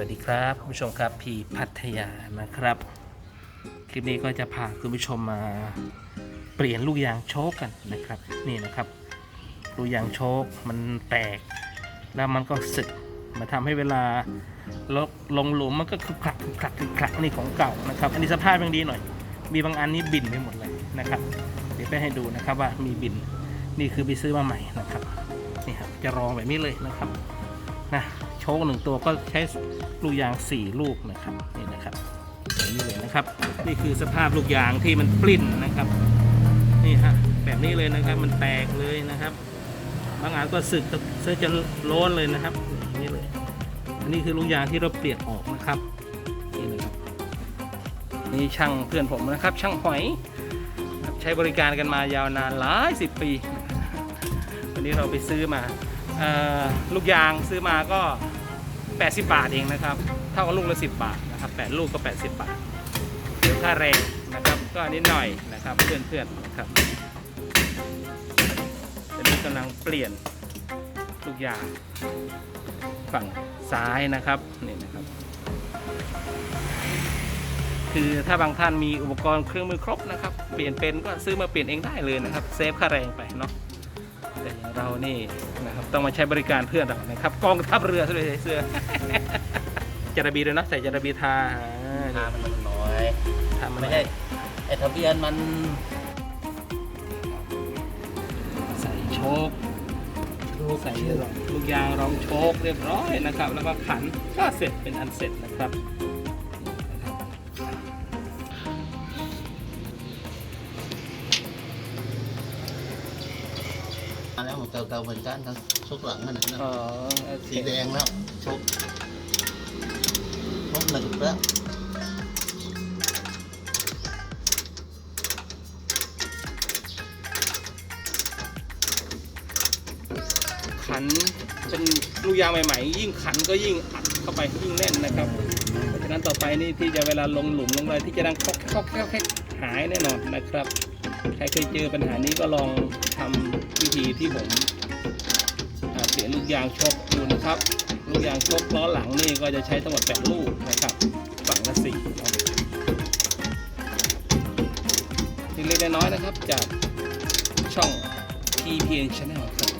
วัสดีครับคุณผู้ชมครับพีพัทยานะครับ คลิปนี้ก็จะพาคุณผู้ชมมาเปลี่ยนลูกยางโชคกันนะครับนี่นะครับ ลูกยางโชคมันแตก แล้วมันก็สึกมาทำให้เวลาลงลงหลุมมันก็คลุกคลักคลุกคลักคลุกคลักนี่ของเก่านะครับ อันนี้สภาพยังดีหน่อย มีบางอันนี้บินไปหมดเลยนะครับ เดี๋ยวไปให้ดูนะครับว่ามีบินนี่คือไปซื้อมาใหม่นะครับนี่ครับจะรองแบบนี้เลยนะครับนะ ชคหนึ่งตัวก็ใช้ลูกยาง 4 ลูกนะครับนี่นะครับแบบนี้เลยนะครับ นี่คือสภาพลูกยางที่มันปลิ้นนะครับนี่ฮะแบบนี้เลยนะครับมันแตกเลยนะครับ บางอันก็สึกเสื้อจะโล้นเลยนะครับนี่เลยอันนี้คือลูกยางที่เราเปลี่ยนออกนะครับนี่เลยครับนี่ช่างเพื่อนผมนะครับ ช่างหอยใช้บริการกันมายาวนานหลายสิบปีวันนี้เราไปซื้อมาอลูกยางซื้อมาก็ 80 บาทเองนะครับ เท่ากับลูกละ10 บาทนะครับ8ลูกก็ 80 บาทเดี๋ยค่าแรงนะครับ ก็นิดหน่อยนะครับเพื่อนๆนะครับตอนนี้กำลังเปลี่ยนลูกยางฝั่งซ้ายนะครับนี่นะครับ คือถ้าบางท่านมีอุปกรณ์เครื่องมือครบนะครับ เปลี่ยนเป็นก็ซื้อมาเปลี่ยนเองได้เลยนะครับ เซฟค่าแรงไปเนาะ แต่อย่างเรานี่นะครับต้องมาใช้บริการเพื่อนเรานะครับกองทัพเรือเลยใส่เสื้อจระบีด้วยนะใส่จระบีทาอ่าทามันน้อยทำมันไม่ใช่ไอ้ทะเบียนมัน ใส่โชคใส่ลูกยางรองโชคเรียบร้อยนะครับ แล้วก็ขันก็เสร็จเป็นอันเสร็จนะครับนะครับ แล้วของเก่าๆเหมือนกันทั้งชกหลังนั่นนะอ๋อสีแดงแล้วชกชกหนึ่งแล้วขันเป็นลูกยางใหม่ๆ ยิ่งขันก็ยิ่งอัดเข้าไปยิ่งแน่นนะครับเพราะฉะนั้นต่อไปนี่ที่จะเวลาลงหลุมลงอะไรที่จะดังคอกแคกคอกแคกคอกแคกหายแน่นอนนะครับ ใครเคยเจอปัญหานี้ก็ลองทำ วิธีที่ผมเปลี่ยนลูกยางชกดูนะครับ ลูกยางชกล้อหลังนี่ก็จะใช้ทั้งหมด8ลูกนะครับฝั่งละสี่เนาะเล็กๆน้อยๆนะครับจากช่อง TPN Channel ครับ